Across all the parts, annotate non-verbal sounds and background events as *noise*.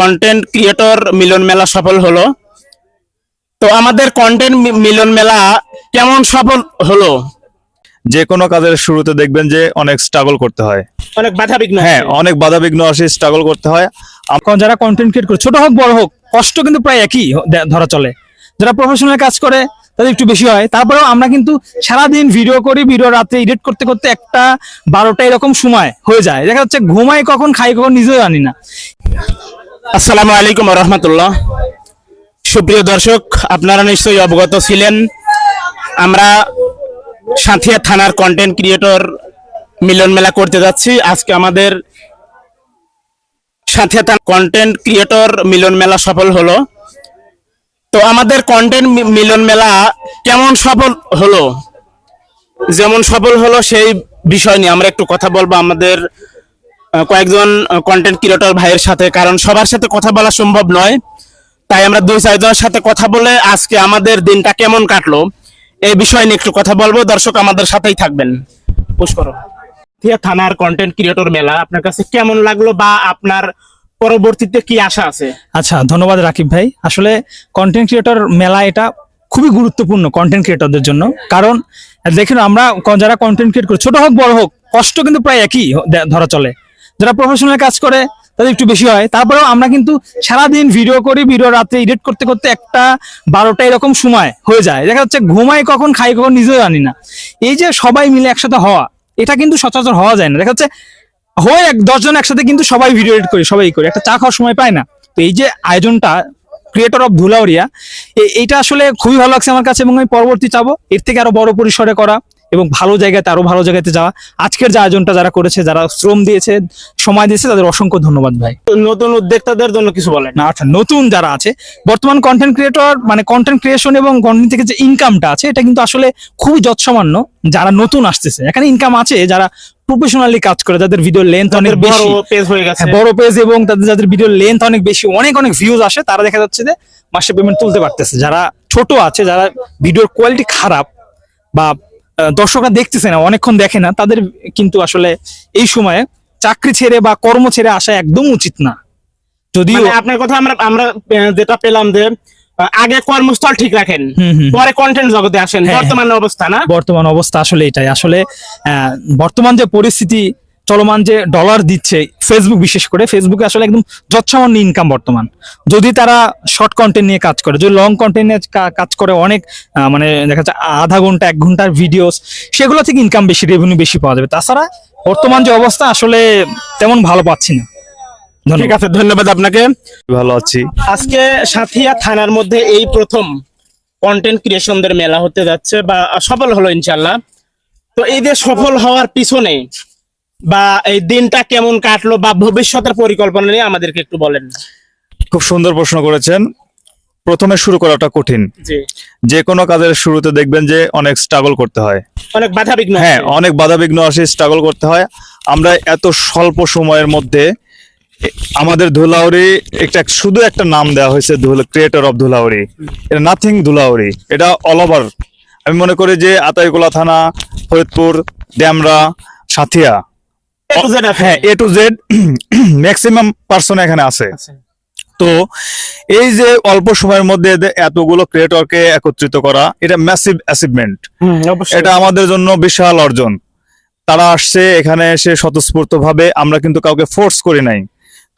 Content creator মিলন মেলা সফল হলো। তো আমাদের কন্টেন্ট মিলন মেলা কেমন সফল হলো? যে কোনো কাজের শুরুতে দেখবেন যে অনেক স্ট্রাগল করতে হয়। অনেক বাধা বিঘ্ন হ্যাঁ অনেক বাধা বিঘ্ন আসে স্ট্রাগল করতে হয়। এখন যারা কন্টেন্ট ক্রিয়েট করে ছোট হোক বড় হোক কষ্ট কিন্তু প্রায় একই ধরা চলে। যারা প্রফেশনাল কাজ করে তাদের একটু বেশি হয়। তারপরেও আমরা কিন্তু সারাদিন ভিডিও করি ভিডিও রাতে এডিট করতে করতে একটা বারোটা এরকম সময় হয়ে যায়। দেখা যাচ্ছে ঘুমাই কখন খাই কখন নিজেও জানি না। আসসালামু আলাইকুম রহমতুল্লাহ। সুপ্রিয় দর্শক, আপনারা নিশ্চয়ই অবগত ছিলেন, আমরা সাঁথিয়া থানার কন্টেন্ট ক্রিয়েটর মিলন মেলা করতে যাচ্ছি। আজকে আমাদের সাঁথিয়া থানা কন্টেন্ট ক্রিয়েটর মিলন মেলা সফল হলো। তো আমাদের কন্টেন্ট মিলন মেলা কেমন সফল হলো? যেমন সফল হলো সেই বিষয় নিয়ে আমরা একটু কথা বলব। আমাদের কয়েকজন কন্টেন্ট ক্রিয়েটর ভাইয়ের সাথে, কারণ সবার সাথে কথা বলা সম্ভব নয়। তাই আমরা দুই চারজনের সাথে কথা বলে আজকে আমাদের দিনটা কেমন কাটলো, এই বিষয় নিয়ে একটু কথা বলব। দর্শক আমাদের সাথেই থাকবেন। পুশ করো। থিয়া থানার কন্টেন্ট ক্রিয়েটর মেলা, আপনার কাছে কেমন লাগল বা আপনার পরবর্তীতে কি আশা আছে? আচ্ছা ধন্যবাদ রাকিব ভাই। আসলে কন্টেন্ট ক্রিয়েটর মেলা এটা খুবই গুরুত্বপূর্ণ কন্টেন্ট ক্রিয়েটরদের জন্য। কারণ, দেখুন, আমরা যারা কন্টেন্ট ক্রিয়েট করি ছোট হোক, বড় হোক, কষ্ট কিন্তু প্রায় একই ধরা চলে। যারা প্রফেশনাল কাজ করে, তাদের একটু বেশি হয়। তারপরেও আমরা কিন্তু সারাদিন ভিডিও করি ভিডিও রাতে এডিট করতে করতে একটা বারোটা এরকম সময় হয়ে যায়। দেখা যাচ্ছে ঘুমাই কখন খাই কখন, নিজেও জানি না। এই যে সবাই মিলে একসাথে হওয়া, এটা কিন্তু সচরাচর হওয়া যায় না। দেখা যাচ্ছে হয় এক দশজন একসাথে কিন্তু সবাই ভিডিও এডিট করি, সবাই করি। একটা চা খাওয়ার সময় পায় না। তো এই যে আয়োজনটা ক্রিয়েটর অফ ধুলাউরিয়া এইটা আসলে খুবই ভালো লাগছে আমার কাছে এবং আমি পরবর্তী চাবো। এর থেকে আরও বড় পরিসরে করা। এবং ভালো জায়গাতে আরও ভালো জায়গাতে যাওয়া। আজকের যে আয়োজনটা যারা করেছে যারা শ্রম দিয়েছে সময় দিয়েছে তাদের অসংখ্য ধন্যবাদ ভাই। নতুন উদ্যোক্তাদের জন্য কিছু বলেন। না আচ্ছা নতুন যারা আছে বর্তমান কন্টেন্ট ক্রিয়েটর মানে কন্টেন্ট ক্রিয়েশন এবং কন্টেন্ট থেকে যে ইনকামটা আছে এটা কিন্তু আসলে খুবই যৎসামান্য। যারা নতুন আসতেছে এখানে ইনকাম আছে যারা প্রফেশনালি কাজ করে যাদের ভিডিও লেন্থ অনেক বড় বেশি। পেজ হয়ে গেছে। হ্যাঁ, বড় পেজ এবং তাদের যাদের ভিডিও লেন্থ অনেক বেশি অনেক অনেক ভিউজ আসে তারা দেখা যাচ্ছে যে মাসে পেমেন্ট তুলতে পারতেছে। যারা ছোট আছে যারা ভিডিওর কোয়ালিটি খারাপ বা দর্শকরা দেখতেছে না অনেকক্ষণ দেখে না তাদের কিন্তু আসলে এই সময়ে চাকরি ছেড়ে বা কর্ম ছেড়ে আসা একদম উচিত না। যদিও মানে আপনার কথা আমরা আমরা যেটা পেলাম যে আগে কর্মস্থল ঠিক রাখেন। পরে কন্টেন্ট জগতে আসেন হ্যাঁ, বর্তমান অবস্থা না? বর্তমান অবস্থা আসলে এটাই। আসলে আহ, বর্তমান যে পরিস্থিতি চলমান যে ডলার দিচ্ছে ফেসবুক বিশেষ করে ফেসবুকে আসলে একদম যৎসামান্য ইনকাম বর্তমান। যদি তারা শর্ট কন্টেন্ট নিয়ে কাজ করে যদি লং কন্টেন্ট নিয়ে কাজ করে অনেক আহ, মানে দেখা যাচ্ছে আধা ঘণ্টা এক ঘণ্টার ভিডিওস সেগুলো থেকে ইনকাম বেশি রেভিনিউ বেশি পাওয়া যাবে। তাছাড়া বর্তমান যে অবস্থা আসলে তেমন ভালো পাচ্ছি না। ঠিক ধন্যবাদ আছে ধন্যবাদ আপনাকে। ভালো আছি। আজকে সাথিয়া থানার মধ্যে এই প্রথম কন্টেন্ট ক্রিয়েশনদের মেলা হতে যাচ্ছে বা সফল হলো ইনশাল্লাহ তো এই যে সফল হওয়ার পিছনে বা এই দিনটা কেমন কাটলো বা ভবিষ্যতের পরিকল্পনা নিয়ে আমাদেরকে একটু বলেন। খুব সুন্দর প্রশ্ন করেছেন। প্রথমে শুরু করাটা কঠিন। যে কোনো কাজের শুরুতে দেখবেন যে অনেক স্ট্রাগল করতে হয়। অনেক বাধা বিঘ্ন হ্যাঁ অনেক বাধা বিঘ্ন আসে স্ট্রাগল করতে হয়। আমরা এত স্বল্প সময়ের মধ্যে আমাদের ধুলাউরি একটা শুধু একটা নাম দেওয়া হয়েছে ক্রিয়েটর অফ ধুলাউরি এটা নাথিং ধুলাউরি এটা অল ওভার আমি মনে করি যে আতাইকুলা থানা ফরিদপুর ড্যামরা সাথিয়া। হ্যাঁ A to Z maximum person এখানে *clears throat* আছে। তো এই যে অল্প সময়ের মধ্যে এতগুলো ক্রিয়েটরকে একত্রিত করা এটা ম্যাসিভ অ্যাচিভমেন্ট এটা আমাদের জন্য বিশাল অর্জন। তারা আসছে এখানে এসে স্বতঃস্ফূর্ত ভাবে আমরা কিন্তু কাউকে ফোর্স করি নাই।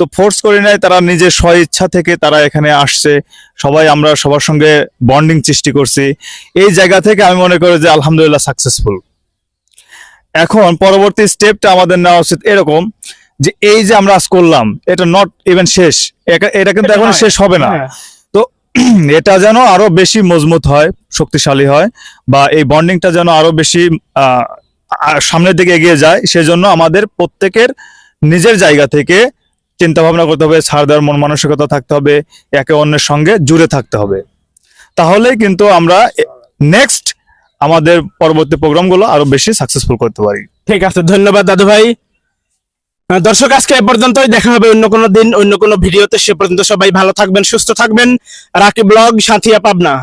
তো ফোর্স করি নাই তারা নিজের স্ব ইচ্ছা থেকে তারা এখানে আসছে। সবাই আমরা সবার সঙ্গে বন্ডিং সৃষ্টি করছি। এই জায়গা থেকে আমি মনে করি যে আলহামদুলিল্লাহ সাকসেসফুল এখন পরবর্তী স্টেপটা আমাদের নেওয়া উচিত এরকম যে এই যে আমরা আজ করলাম এটা নট ইভেন শেষ। এটা কিন্তু এখন শেষ হবে না। হ্যাঁ। তো *clears throat* এটা যেন আরও বেশি মজবুত হয় শক্তিশালী হয় বা এই বন্ডিংটা যেন আরও বেশি সামনের দিকে এগিয়ে যায় সেজন্য আমাদের প্রত্যেকের নিজের জায়গা থেকে চিন্তা ভাবনা করতে হবে ছাড় দেওয়ার মন মানসিকতা থাকতে হবে একে অন্যের সঙ্গে জুড়ে থাকতে হবে। তাহলেই কিন্তু আমরা নেক্সট আমাদের পরবর্তী প্রোগ্রামগুলো আরও বেশি সাকসেসফুল করতে পারি। ঠিক আছে, ধন্যবাদ দাদু ভাই দর্শক, আজকে এ পর্যন্তই, দেখা হবে অন্য কোনো দিন, অন্য কোনো ভিডিওতে। সে পর্যন্ত সবাই ভালো থাকবেন, সুস্থ থাকবেন। রাকি ব্লগ, সাথিয়া পাবনা।